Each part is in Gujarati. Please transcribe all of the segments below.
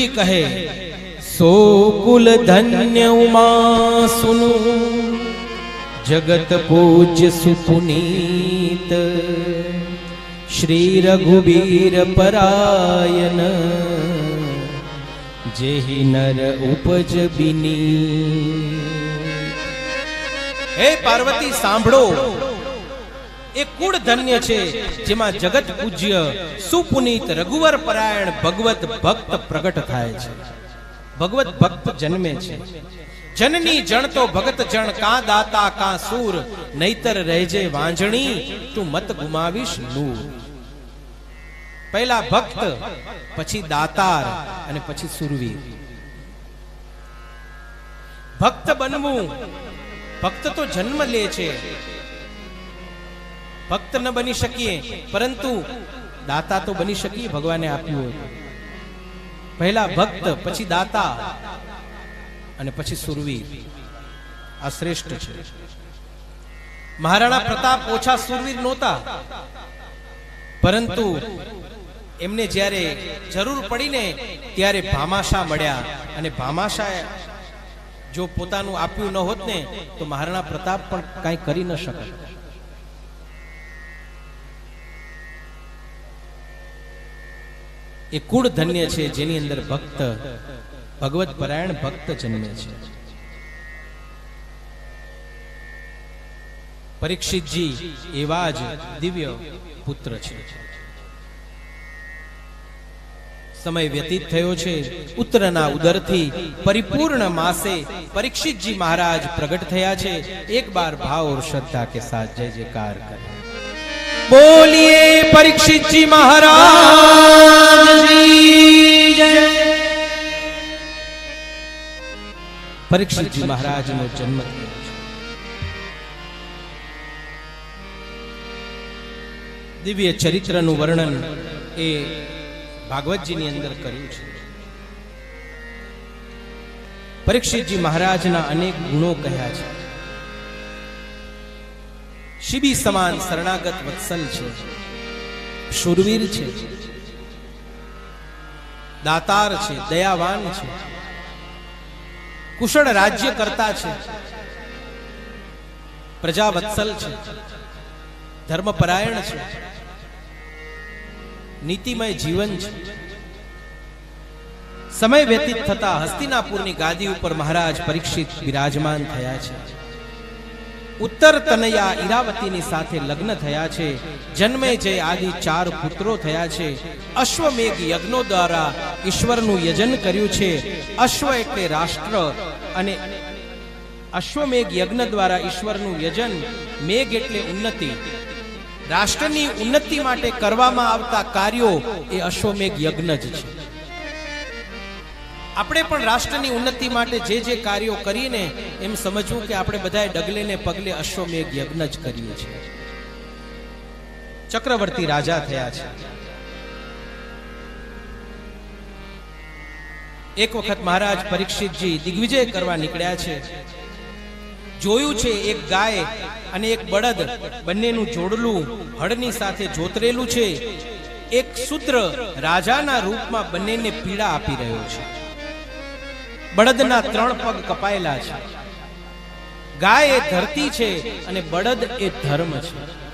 શિવજી કહે સો કુલ ધન્ય ઉમા સુનુ જગત પૂજ્ય સુપુનીત શ્રી રઘુબીર પરાયન જેહી નર ઉપજ બિની હે પાર્વતી સાંભળો એ કુળ ધન્ય છે, જેમાં જગત પૂજ્ય સુપુનીત રઘુવર પરાયણ ભગવત ભક્ત પ્રગટ થાય છે. ભગવત ભક્ત જન્મે છે. જનની જણ તો ભગત જણ, કા દાતા, કા સૂર નહીતર રહેજે વાંજણી, તું મત ગુમાવીશ નૂર. પહેલા ભક્ત, પછી દાતાર અને પછી સુરવીર. ભક્ત બનવું, ભક્ત તો જન્મ લે છે. ભક્ત ન બની શકીએ, પરંતુ દાતા તો બની શકીએ ભગવાને આપ્યું હોય. પહેલા ભક્ત, પછી દાતા અને પછી સુરવીર. આ શ્રેષ્ઠ છે. મહારાણા પ્રતાપ ઓછા સુરવીર નહોતા. પરંતુ એમને જ્યારે જરૂર પડીને ત્યારે ભામાશા મળ્યા અને ભામાશા જો પોતાનું આપ્યું ન હોત ને, તો મહારાણા પ્રતાપ પણ કાંઈ કરી ન શકે એ કુળ ધન્ય છે જેની અંદર ભક્ત, ભગવત પરાયણ ભક્ત જન્મે છે. પરીક્ષિતજી એવા જ દિવ્ય પુત્ર છે. સમય વ્યતીત થયો છે, ઉત્તરના ઉદરથી પરિપૂર્ણ માસે પરીક્ષિતજી મહારાજ પ્રગટ થયા છે. એક બાર ભાવ ઓર શ્રદ્ધા કે સાથ જય જયકાર કરે. બોલીએ પરીક્ષિતજી મહારાજ પરીક્ષિતજી મહારાજનો જન્મ દિવ્ય ચરિત્રનું વર્ણન એ ભાગવતજીની અંદર કર્યું છે. પરીક્ષિતજી મહારાજના અનેક ગુણો કહ્યા છે. શિબી સમાન શરણાગત વત્સલ છે. શુરવીર છે. દાતાર છે, દયાવાન છે. કુશળ રાજ્ય કરતા છે. પ્રજા વત્સલ છે. ધર્મપરાયણ છે. નીતિમય જીવન છે. સમય વ્યતીત થતા હસ્તિનાપુરની ગાદી ઉપર મહારાજ પરીક્ષિત વિરાજમાન થયા છે. ઉત્તર તનયા ઈરાવતીની સાથે લગ્ન થયા છે. જન્મે જય આદિ ચાર પુત્રો થયા છે, અશ્વમેઘ યજ્ઞો દ્વારા ઈશ્વરનું યજન કર્યું છે, અશ્વ એટલે રાષ્ટ્ર અને અશ્વમેઘ યજ્ઞ દ્વારા ઈશ્વરનું યજન, મેઘ એટલે ઉન્નતિ. રાષ્ટ્રની ઉન્નતિ માટે કરવામાં આવતા કાર્યો એ અશ્વમેઘ યજ્ઞ જ છે. આપણે પણ રાષ્ટ્રની ઉન્નતિ માટે જે જે કાર્યો કરીને એમ સમજવું કે આપણે બધાએ ડગલે ને પગલે અશ્વમેઘ યજ્ઞ જ કરીએ છીએ. ચક્રવર્તી રાજા થયા છે. એક વખત મહારાજ પરીક્ષિતજી દિગ્વિજય કરવા નીકળ્યા છે. જોયું છે એક ગાય અને એક બળદ બંનેનું જોડલું હળની સાથે જોતરેલું છે. એક સૂત્ર રાજાના રૂપમાં બંનેને પીડા આપી રહ્યો છે. બળદના ત્રણ પગ કપાયેલા છે. ગાય એ ધરતી છે અને બળદ એ ધર્મ છે.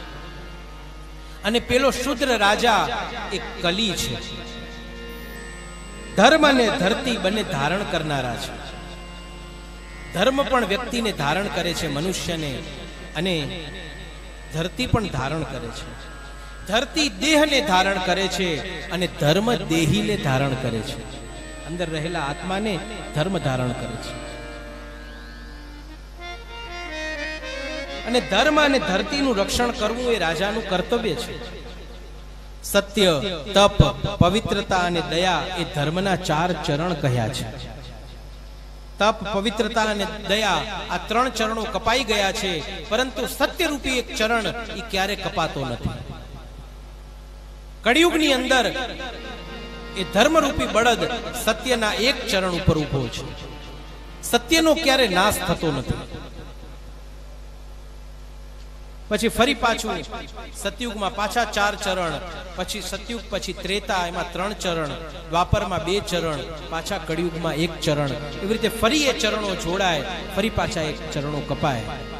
અને પેલો શુદ્ર રાજા એ કલી છે. ધર્મ અને ધરતી બંને ધારણ કરનારા છે. ધર્મ પણ વ્યક્તિને ધારણ કરે છે, મનુષ્યને, અને ધરતી પણ ધારણ કરે છે. ધરતી દેહને ધારણ કરે છે અને ધર્મ દેહીને ધારણ કરે છે. અંદર રહેલા આત્માને ધર્મ ધારણ કરે છે. અને ધર્મ અને ધરતીનું રક્ષણ કરવું એ રાજાનું કર્તવ્ય છે. સત્ય, તપ, પવિત્રતા અને દયા એ ધર્મના ચાર ચરણ કહ્યા છે. તપ, પવિત્રતા અને દયા આ ત્રણ ચરણો કપાઈ ગયા છે, પરંતુ સત્યરૂપી એક ચરણ એ ક્યારે કપાતો નથી. કળિયુગની અંદર એ ધર્મરૂપી બળદ સત્યના એક ચરણ ઉપર ઊભો છે. સત્યનો ક્યારે નાશ થતો નથી. પછી ફરી પાછું સતયુગમાં પાછા ચાર ચરણ, પછી સતયુગ, પછી ત્રેતા, એમાં ત્રણ ચરણ, દ્વાપરમાં બે ચરણ, પાછા કળિયુગમાં એક ચરણ. એવી રીતે ફરી એ ચરણો જોડાય, ફરી પાછા એક ચરણો કપાય.